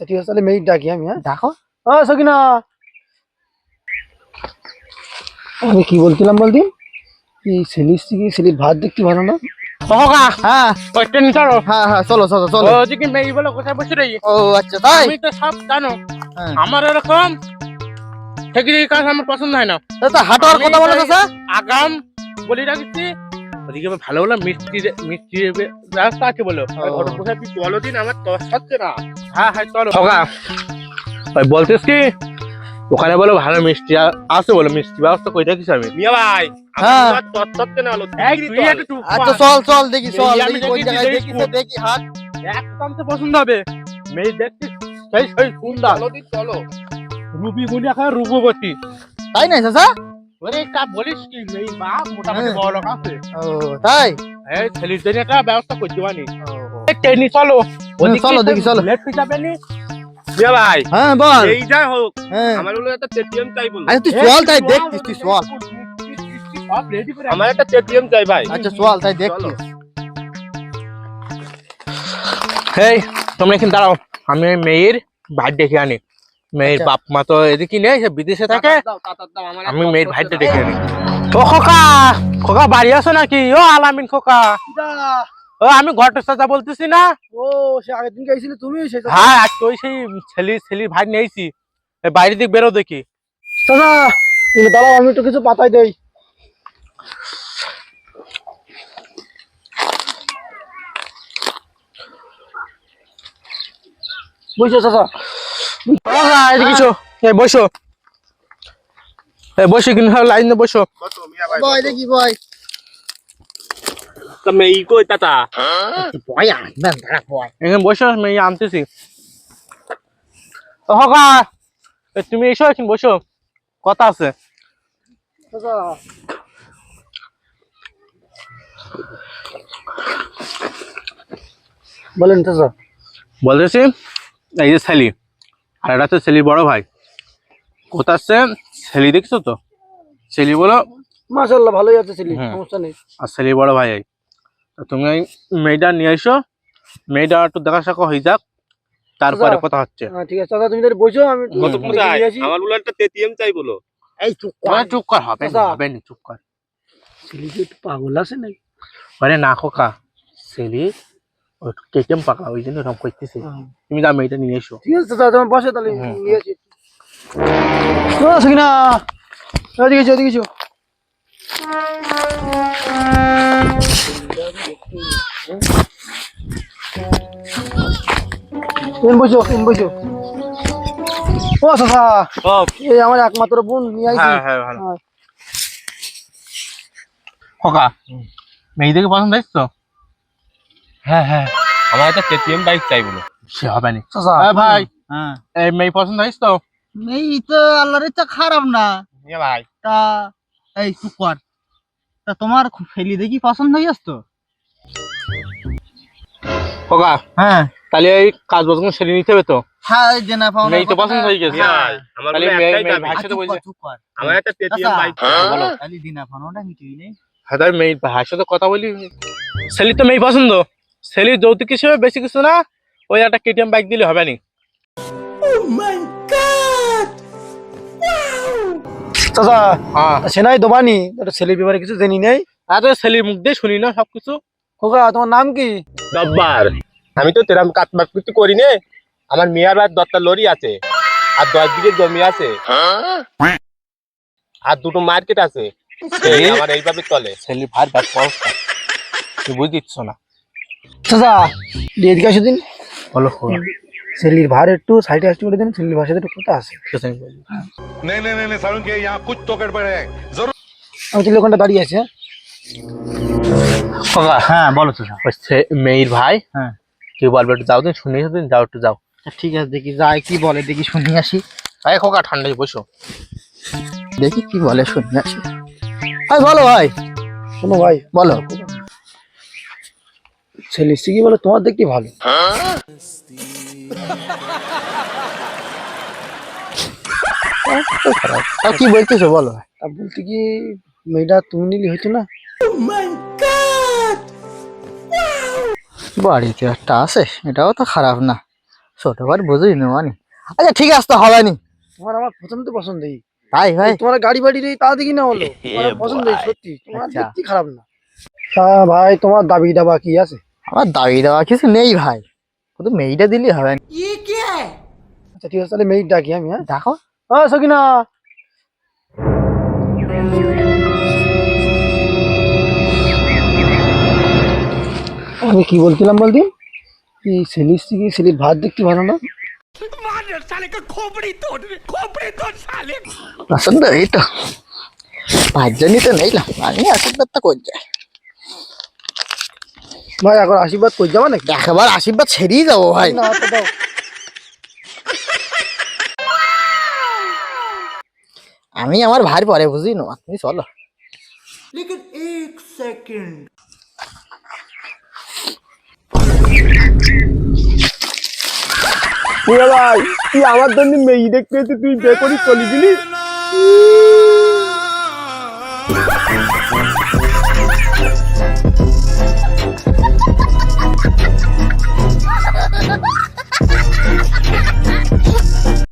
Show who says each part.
Speaker 1: আচ্ছা ঠিক আছে তাহলে মেয়ের ডাকি আমি হ্যাঁ?
Speaker 2: দেখো।
Speaker 1: সকিনা! আমি কি বলছিলাম বলতি এই সেলির থেকে সেলির ভাত দেখতে ভালো না?
Speaker 3: খোকা
Speaker 2: হ্যাঁ।
Speaker 3: কয়েকটা নিতে পারো
Speaker 2: হ্যাঁ হ্যাঁ চলো চলো চলো।
Speaker 3: ওদিকে মেয়ে বলে কোথায় বসে রই
Speaker 2: ও আচ্ছা তাই?
Speaker 3: আমি তো সব জানো।
Speaker 2: হ্যাঁ।
Speaker 3: আমার এরকম থেকে কাজ আমার পছন্দ হয় না।
Speaker 2: তা কথা বলো
Speaker 3: তাই-
Speaker 2: স্যার
Speaker 3: আগাম বলি রাখছি। ওদিকে ভালো ভালো মিষ্টি মিষ্টি রাস্তা আছে বলো। তুই চলো দিন আমার তো হচ্ছে না। হ্যাঁ হ্যাঁ চলো। খোকা ভাই বলছিস কি? ওখানে বলো ভালো মিষ্টি আছে বলো মিষ্টি ব্যবস্থা করে রাখিস আমি। মিয়া ভাই
Speaker 2: হ্যাঁ।
Speaker 3: তত্ত্বতে না হলো তুই একটু চুপ
Speaker 2: আচ্ছা চল চল দেখি চল দেখি কোন জায়গায়
Speaker 3: দেখি,
Speaker 2: দেখি তো
Speaker 3: একদম তো পছন্দ হবে। মেয়ে দেখছিস সেই সেই সুন্দর। চলো চলো। রুবি গুলি এখন রূপবতী
Speaker 2: তাই না চাচা?
Speaker 3: ওরে তা বলিস কি মেয়ে বাপ মোটামুটি
Speaker 2: হ্যাঁ।
Speaker 3: বড় লোক আছে।
Speaker 2: ও তাই?
Speaker 3: এই ছেলের জন্য একটা ব্যবস্থা করতে পারি ট্রেনি চলো। ওদিকে
Speaker 2: চলো, দেখি, চলো।
Speaker 3: লেট হয়ে যাবে বিয়া ভাই
Speaker 2: হ্যাঁ বল।
Speaker 3: এই যাই হোক।
Speaker 2: হ্যাঁ।
Speaker 3: আমার হলো একটা পেটিএম চাই বলো
Speaker 2: আচ্ছা তুই চল তাই দেখতিস তুই চল।
Speaker 3: আমার একটা পেটিএম চাই ভাই।
Speaker 2: আচ্ছা চল তাই দেখতিস
Speaker 3: হেই তোমরা এখানে দাঁড়াও। আমি ওই মেয়ের ভাই ডেকে আনি। মেয়ের
Speaker 2: আচ্ছা।
Speaker 3: বাপ মা তো এদিকে নেই সে বিদেশে থাকে। আমি মেয়ের ভাইটা ডেকে আনি। ও খোকা খোকা বাড়ি আছো নাকি? ও আলামিন খোকা। ও আমি ঘটক চাচা বলতেছি না?
Speaker 1: ও সে আগের দিন গেছিলে তুমি সে
Speaker 3: হ্যাঁ আজকে ওই সেই ছেলে ছেলে ভাই নিয়েছি এই বাইরে দিক বেরো দেখি।
Speaker 1: দাদা তুমি দাঁড়াও আমি একটু কিছু পাতাই দেই। বুঝছ চাচা।
Speaker 3: এই বসো। এই বসো কিন্তু লাইন দিয়ে বসো
Speaker 2: দেখি বয়
Speaker 3: মেয়ে কই তাতা
Speaker 2: বয় আনবেন দাঁড়া বয়
Speaker 3: এখানে বসো মেয়ে আনতেছি ও খোকা এ তুমি এসো এখানে বসো কথা আছে
Speaker 1: বলেন চাচা
Speaker 3: বলতেছি এই যে ছেলি আর এটা হচ্ছে ছেলির বড় ভাই কোথা আসছে ছেলি দেখছ তো ছেলি বলো
Speaker 1: মাশাল্লাহ ভালোই আছে ছেলে। সমস্যা নেই
Speaker 3: আর ছেলির বড় ভাই তা তুমি এই মেয়েটা নিয়ে এসো। মেয়েটা একটু দেখা সাক্ষা হয়ে যাক তারপরে। কথা হচ্ছে।
Speaker 1: হ্যাঁ, ঠিক আছে। তুমি বসো আমি নিয়ে
Speaker 4: আমার বলে একটা পেটিএম চাই বলো।
Speaker 2: এই চুপ
Speaker 3: ওরে চুপ কর হবে না। হবে না চুপ কর।
Speaker 1: ছেলে কি একটু পাগল আছে নাকি?
Speaker 3: আরে না খোকা। ছেলি ওই কেটিএম পাকা ওই জন্য এরকম করতেছে। তুমি যা মেয়েটা নিয়ে এসো।
Speaker 1: ঠিক আছে চাচা তুমি বসে তাহলে। নিয়ে আসি। ও সকিনা ওদিকে ওদিকে আমার একমাত্র বোন নিয়ে আইছি
Speaker 3: হ্যাঁ হ্যাঁ ভালো পছন্দ হয়েছে তো
Speaker 4: হ্যাঁ হ্যাঁ আমার একটা কেটিএম বাইক চাই বলো
Speaker 3: সে হবে না ভাই
Speaker 2: হ্যাঁ
Speaker 3: মেয়ে পছন্দ হয়েছে তো
Speaker 2: এই তো আল্লাহর ইচ্ছা খারাপ না
Speaker 3: ইয়ে ভাই
Speaker 2: তা এই কর তা তোমার ফেলি দেখি পছন্দ হয়ে আসতো
Speaker 3: খোকা
Speaker 2: হ্যাঁ।
Speaker 3: তাহলে এই কাজ বাজগুলো সেরে নিতে হবে তো?
Speaker 2: হ্যাঁ
Speaker 3: মেয়ে তো পছন্দ হয়ে গেছে। তাহলে
Speaker 4: বলে
Speaker 3: মেয়ে
Speaker 4: একটাই
Speaker 3: মেয়ে
Speaker 4: দাবি।
Speaker 3: ভাইয়ের সাথে
Speaker 2: চুপ কর,
Speaker 3: বলছে
Speaker 4: আমার একটা পেটিএম। বাইক
Speaker 3: বলো।
Speaker 2: তাহলে দিনা পাওনাটা মিটুই নেই।
Speaker 3: হ্যাঁ তাহলে মেয়ে ভাইয়ের কথা বলি। সেলি তো মেয়ে পছন্দ। সেলি যৌতুক হিসেবে বেশি কিছু না ওই একটা কেটিএম বাইক দিলে হবে না।
Speaker 1: চাচা
Speaker 3: হ্যাঁ।
Speaker 1: দোবানি একটা ছেলের ব্যাপারে কিছু জানি নেই?
Speaker 3: আর তো সেলির মুখ দিয়ে শুনি না সবকিছু।
Speaker 1: খোকা তোমার নাম কি?
Speaker 4: জব্বার। আমি তো তেরাম কাজ কিছু করি নে আমার মেয়ার আর দত্তা লরি আছে। আর দশ বিঘে জমি আছে। আর দুটো মার্কেট আছে। আমার এইভাবে চলে।
Speaker 3: ছেলে ভার ভার পড়া তুই বুঝিচ্ছ না।
Speaker 1: চাচা দিয়ে দিকে দিন।
Speaker 3: বলো
Speaker 1: ছেলির ভার একটু সাইডে আসতে করে দিন ছেলির ভাষাতে একটু কথা আছে।
Speaker 5: নেই নেই নেই সারুন কে ইয়া কুছ তো গড়বড় হ্যায় জরুর
Speaker 1: আমি ছেলে ওখানটা দাঁড়িয়ে আছে হ্যাঁ
Speaker 2: বলো তো
Speaker 3: সে- মেয়ের ভাই।
Speaker 2: হ্যাঁ।
Speaker 3: কেউ বলবে একটু যাও দিন যাও একটু যাও।
Speaker 2: ঠিক আছে দেখি যাই কি বলে দেখি শুনি আসি।
Speaker 3: আরে খোকা ঠান্ডায় বসো।
Speaker 2: দেখি কি বলে শুনি আসি।
Speaker 1: ভাই বলো ভাই। শোনো ভাই বলো। ছেলে সিকি বলো তোমার দেখতে ভালো।
Speaker 2: কি বলতেছো বলো।
Speaker 1: বলতে কি মেয়েটা তুমি নিলে হইতো না।
Speaker 2: বাড়িতে একটা আছে? এটাও তো খারাপ না। ছোট ঘর বুঝি না মানে? আচ্ছা ঠিক আছে তো হবে নি।
Speaker 1: তোমার আমার প্রথম পছন্দ পছন্দই।
Speaker 2: তাই ভাই?
Speaker 1: তোমার গাড়ি বাড়ি রে তা দেখি না হলো। তোমার পছন্দই সত্যি। তোমার
Speaker 2: আচ্ছা।
Speaker 1: দেখতে খারাপ না। তা ভাই তোমার দাবি দাবা কি আছে?
Speaker 2: আমার দাবি দাবা কিছু নেই ভাই। শুধু মেয়েটা দিলেই হবে না।
Speaker 1: আচ্ছা ঠিক আছে তাহলে মেয়ে ডাকি আমি হ্যাঁ?
Speaker 2: দেখো।
Speaker 1: হ্যাঁ সকিনা! আমি কি বলছিলাম বলদি? এই সেলির থেকে সেলির ভাত দেখতে ভালো না?
Speaker 2: পছন্দ এই তো। পাঁচজনই তো নেইলাম আমি আশীর্বাদ তো করছে।
Speaker 1: ভাই এখন আশীর্বাদ করে যাবা নাকি?
Speaker 2: একবার আশীর্বাদ ছেড়েই যাব ভাই।
Speaker 1: না দাও।
Speaker 2: আমি আমার ভাই পরে বুঝি না তুমি চলো।
Speaker 4: ভাই তুই আমার জন্য মেয়ে দেখতে তুই বে করিস চলি দিলি